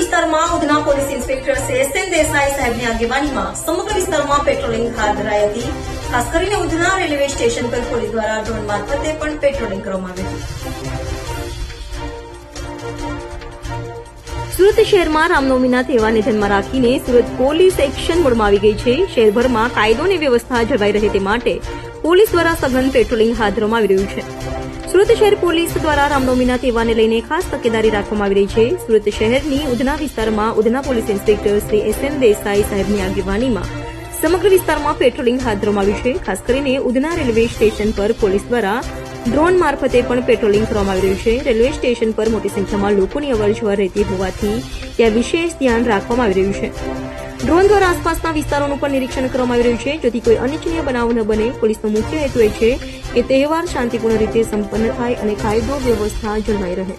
વિસ્તારમાં Udhna police inspector Shri S N Desai સાહેબની આગેવાનીમાં સમગ્ર વિસ્તારમાં પેટ્રોલિંગ હાથ ધરાઈ હતી. ખાસ કરીને ઉધના રેલવે સ્ટેશન પર પોલીસ દ્વારા ડ્રોન મારફતે પણ પેટ્રોલિંગ કરવામાં આવ્યું. સુરત શહેરમાં રામનવમીના તહેવારને ધ્યાનમાં રાખીને સુરત પોલીસ એક્શન મોડમાં આવી ગઈ છે. શહેરભરમાં કાયદો અને વ્યવસ્થા જળવાઈ રહે તે માટે પોલીસ દ્વારા સઘન પેટ્રોલિંગ હાથ ધરવામાં આવી રહ્યું છે. સુરત શહેર પોલીસ દ્વારા રામનવમીના તહેવારને લઈને ખાસ તકેદારી રાખવામાં આવી રહી છે. સુરત શહેરની ઉધના વિસ્તારમાં Udhna police inspector Shri S N Desai સાહેબની આગેવાનીમાં સમગ્ર વિસ્તારમાં પેટ્રોલિંગ હાથ ધરવામાં આવ્યું છે. ખાસ કરીને ઉધના રેલવે સ્ટેશન પર પોલીસ દ્વારા ડ્રોન મારફતે પણ પેટ્રોલિંગ કરવામાં આવી રહ્યું છે. રેલવે સ્ટેશન પર મોટી સંખ્યામાં લોકોની અવરજવર રહેતી હોવાથી ત્યાં વિશેષ ધ્યાન રાખવામાં આવી રહ્યું છે. ડ્રોન દ્વારા આસપાસના વિસ્તારોનું પણ નિરીક્ષણ કરવામાં આવી રહ્યું છે. જેથી કોઈ અનિચ્છનીય બનાવ ન બને. પોલીસનો મુખ્ય હેતુ એ છે કે તહેવાર શાંતિપૂર્ણ રીતે સંપન્ન થાય અને કાયદો વ્યવસ્થા જળવાઈ રહે.